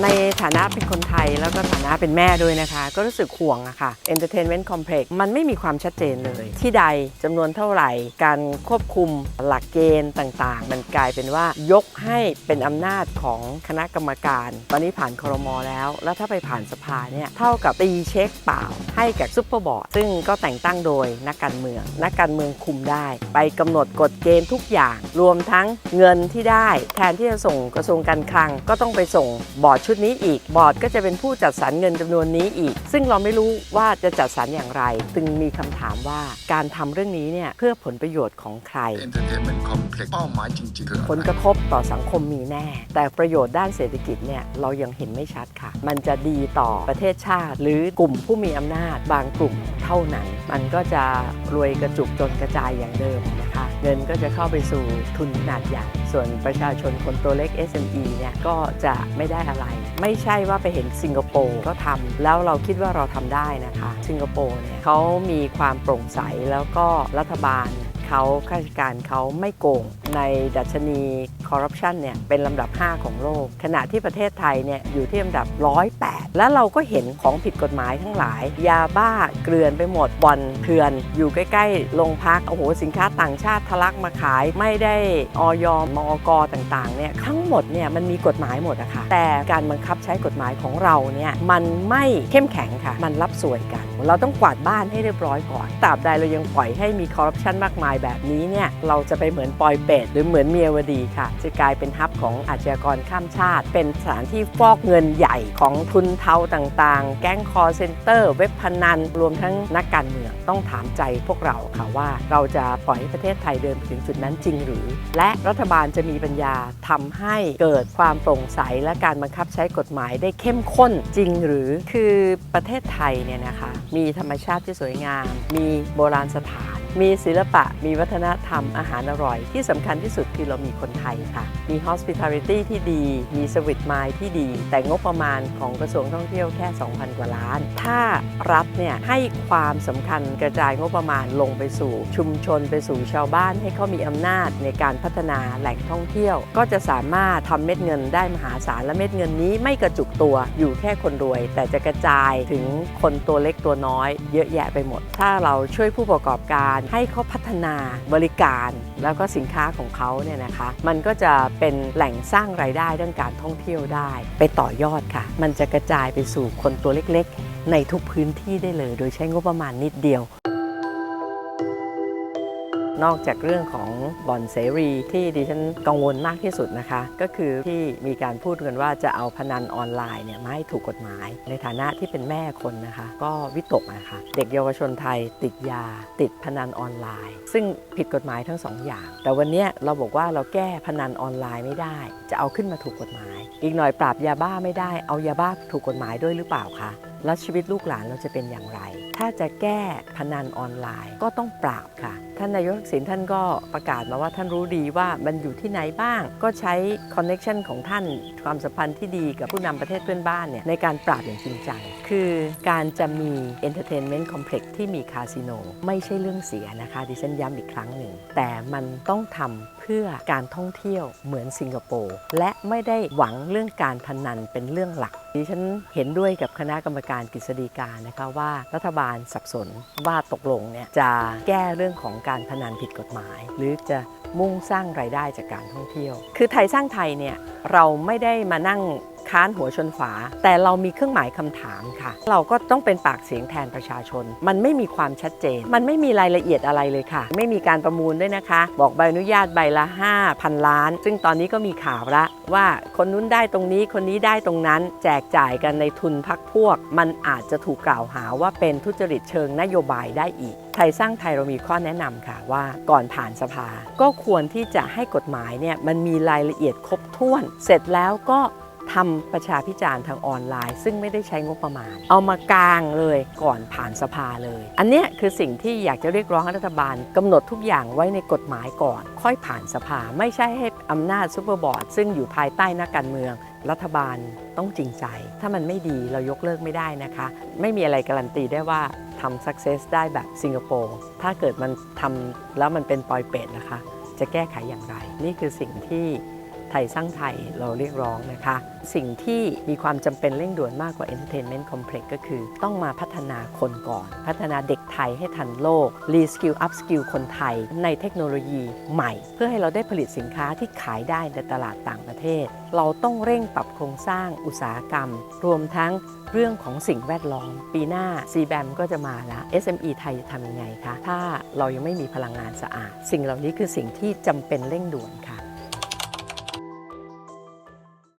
ในฐานะเป็นคนไทยแล้วก็ฐานะเป็นแม่ด้วยนะคะ ก็รู้สึกห่วงอะค่ะ Entertainment Complex มันไม่มีความชัดเจนเลย ที่ใดจำนวนเท่าไหร่ การควบคุมหลักเกณฑ์ต่างๆ มันกลายเป็นว่ายกให้เป็นอำนาจของคณะกรรมการ ตอนนี้ผ่านครมแล้ว แล้วถ้าไปผ่านสภาเนี่ยเท่ากับตีเช็คเปล่า ให้กับซุปเปอร์บอร์ดซึ่งก็แต่งตั้งโดยนักการเมือง นักการเมืองคุมได้ ไปกำหนดกฎเกณฑ์ทุกอย่าง รวมทั้งเงินที่ได้ แทนที่จะส่งกระทรวงการคลังก็ต้องไปส่งบอร์ดชุดนี้อีก บอร์ดก็จะเป็นผู้จัดสรรเงินจำนวนนี้อีก ซึ่งเราไม่รู้ว่าจะจัดสรรอย่างไร จึงมีคำถามว่าการทำเรื่องนี้เนี่ยเพื่อผลประโยชน์ของใคร Entertainment Complex เป้าหมายจริงๆคืออะไรผลกระทบต่อสังคมมีแน่ แต่ประโยชน์ด้านเศรษฐกิจเนี่ยเรายังเห็นไม่ชัดค่ะ มันจะดีต่อประเทศชาติ หรือกลุ่มผู้มีอำนาจบางกลุ่มเท่านั้น มันก็จะรวยกระจุกจนกระจายอย่างเดิมนะคะ เงินก็จะเข้าไปสู่ทุนขนาดใหญ่ ส่วนประชาชนคนตัวเล็ก SME เนี่ยก็จะไม่ได้อะไร ไม่ใช่ว่าไปเห็นสิงคโปร์ก็ทำแล้วเราคิดว่าเราทำได้นะคะ สิงคโปร์เนี่ยเขามีความโปร่งใสแล้วก็รัฐบาล เขาข้าราชการเขาไม่โกง ในดัชนีคอร์รัปชันเนี่ยเป็นลำดับ 5 ของโลก ขณะที่ประเทศไทยเนี่ยอยู่ที่ลำดับ 108 แล้วเราก็เห็นของผิดกฎหมายทั้งหลาย ยาบ้าเกลื่อนไปหมดบ่อนเถื่อน อยู่ใกล้ๆโรงพักโอ้โหสินค้าต่างชาติทะลักมาขายไม่ได้ออยอมอกต่างๆเนี่ยทั้งหมดเนี่ยมันมีกฎหมายหมดอะค่ะแต่การบังคับใช้กฎหมายของเราเนี่ยมันไม่เข้มแข็งค่ะ มันรับสวยกัน เราต้องกวาดบ้านให้เรียบร้อยก่อนตราบใดเรายังปล่อยให้มีคอร์รัปชันมากมายแบบนี้เนี่ยเราจะไปเหมือนปอยเป็ดหรือเหมือนเมียวดีค่ะ จะกลายเป็นฮับของอาชญากรข้ามชาติ เป็นสถานที่ฟอกเงินใหญ่ของทุนเทาต่างๆ แก๊งคอร์เซนเตอร์ เว็บพนัน รวมทั้งนักการเมืองต้องถามใจพวกเราค่ะว่า เราจะปล่อยให้ประเทศไทยเดินไปถึงจุดนั้นจริงหรือ และรัฐบาลจะมีปัญญาทำให้เกิดความโปร่งใสและการบังคับใช้กฎหมายได้เข้มข้นจริงหรือคือประเทศไทยเนี่ยนะคะมีธรรมชาติที่สวยงาม มีโบราณสถาน มีศิลปะ มีวัฒนธรรม อาหารอร่อย ที่สำคัญที่สุดคือเรามีคนไทยค่ะ มี hospitality ที่ดี มีสวิตมายที่ดี แต่งบประมาณของกระทรวงท่องเที่ยวแค่ 2,000 กว่าล้าน ถ้ารัฐเนี่ยให้ความสำคัญกระจายงบประมาณลงไปสู่ ชุมชนไปสู่ชาวบ้าน ให้เขามีอำนาจในการพัฒนาแหล่งท่องเที่ยว ก็จะสามารถทำเม็ดเงินได้มหาศาลและเม็ดเงินนี้ไม่กระจุกตัวอยู่แค่คนรวย แต่จะกระจายถึงคนตัวเล็กตัวน้อย เยอะแยะไปหมด ถ้าเราช่วยผู้ประกอบการให้เขาพัฒนาบริการแล้วก็สินค้าของเขาเนี่ยนะคะ มันก็จะเป็นแหล่งสร้างรายได้ด้านการท่องเที่ยวได้ ไปต่อยอดค่ะ มันจะกระจายไปสู่คนตัวเล็กๆ ในทุกพื้นที่ได้เลย โดยใช้งบประมาณนิดเดียว นอกจากเรื่องของบ่อนเสรีที่ดิฉันกังวลมากที่สุดนะคะ ก็คือที่มีการพูดกันว่าจะเอาพนันออนไลน์เนี่ยมาให้ถูกกฎหมาย ในฐานะที่เป็นแม่คนนะคะ ก็วิตกนะคะเด็กเยาวชนไทยติดยา ติดพนันออนไลน์ ซึ่งผิดกฎหมายทั้งสองอย่าง แต่วันนี้เราบอกว่าเราแก้พนันออนไลน์ไม่ได้ จะเอาขึ้นมาถูกกฎหมาย อีกหน่อยปราบยาบ้าไม่ได้เอายาบ้าถูกกฎหมายด้วยหรือเปล่าคะแล้วชีวิตลูกหลานเราจะเป็นอย่างไร ถ้าจะแก้พนันออนไลน์ก็ต้องปราบค่ะท่านนายกทักษิณท่านก็ประกาศมาว่าท่านรู้ดีว่ามันอยู่ที่ไหนบ้าง ก็ใช้คอนเน็ชันของท่านความสัมพันธ์ที่ดีกับผู้นำประเทศเพื่อนบ้านเนี่ยในการปราบอย่างจริงจัง คือการจะมี Entertainment Complex ที่มีคาสิโนไม่ใช่เรื่องเสียนะคะ ดิฉันย้ำอีกครั้งหนึ่ง แต่มันต้องทำเพื่อการท่องเที่ยวเหมือนสิงคโปร์และไม่ได้หวังเรื่องการพนันเป็นเรื่องหลัก ดิฉันเห็นด้วยกับคณะกรรมการกฤษฎีกานะคะว่ารัฐบาลสับสนว่าตกลงเนี่ยจะแก้เรื่องของการพนันผิดกฎหมาย หรือจะมุ่งสร้างรายได้จากการท่องเที่ยว คือไทยสร้างไทยเนี่ยเราไม่ได้มานั่ง ค้านหัวชนฝา แต่เรามีเครื่องหมายคำถามค่ะ เราก็ต้องเป็นปากเสียงแทนประชาชน มันไม่มีความชัดเจน มันไม่มีรายละเอียดอะไรเลยค่ะ ไม่มีการประมูลด้วยนะคะ บอกใบอนุญาตใบละ5,000 ล้าน ซึ่งตอนนี้ก็มีข่าวละว่าคนนู้นได้ตรงนี้คนนี้ได้ตรงนั้น แจกจ่ายกันในทุนพักพวก มันอาจจะถูกกล่าวหาว่าเป็นทุจริตเชิงนโยบายได้อีกไทยสร้างไทยเรามีข้อแนะนำค่ะว่าก่อนผ่านสภา ก็ควรที่จะให้กฎหมายเนี่ยมันมีรายละเอียดครบถ้วน เสร็จแล้วก็ ทำประชาพิจารณ์ทางออนไลน์ ซึ่งไม่ได้ใช้งบประมาณ เอามากลางเลยก่อนผ่านสภาเลย อันนี้คือสิ่งที่อยากจะเรียกร้องให้รัฐบาลกำหนดทุกอย่างไว้ในกฎหมายก่อน ค่อยผ่านสภาไม่ใช่ให้อำนาจซูเปอร์บอร์ดซึ่งอยู่ภายใต้นักการเมือง รัฐบาลต้องจริงใจ ถ้ามันไม่ดีเรายกเลิกไม่ได้นะคะ ไม่มีอะไรการันตีได้ว่าทำ success ได้แบบสิงคโปร์ถ้าเกิดมันทำแล้วมันเป็นปอยเป็ดนะคะ จะแก้ไขอย่างไร นี่คือสิ่งที่ ไทยสร้างไทยเราเรียกร้องนะคะ สิ่งที่มีความจำเป็นเร่งด่วนมากกว่า Entertainment Complex ก็คือ ต้องมาพัฒนาคนก่อน พัฒนาเด็กไทยให้ทันโลก รีสกิลอัพสกิลคนไทย ในเทคโนโลยีใหม่ เพื่อให้เราได้ผลิตสินค้าที่ขายได้ในตลาดต่างประเทศ เราต้องเร่งปรับโครงสร้างอุตสาหกรรม รวมทั้งเรื่องของสิ่งแวดล้อม ปีหน้า CBAM ก็จะมาละ SME ไทยจะทำยังไงคะ ถ้าเรายังไม่มีพลังงานสะอาด สิ่งเหล่านี้คือสิ่งที่จำเป็นเร่งด่วนค่ะ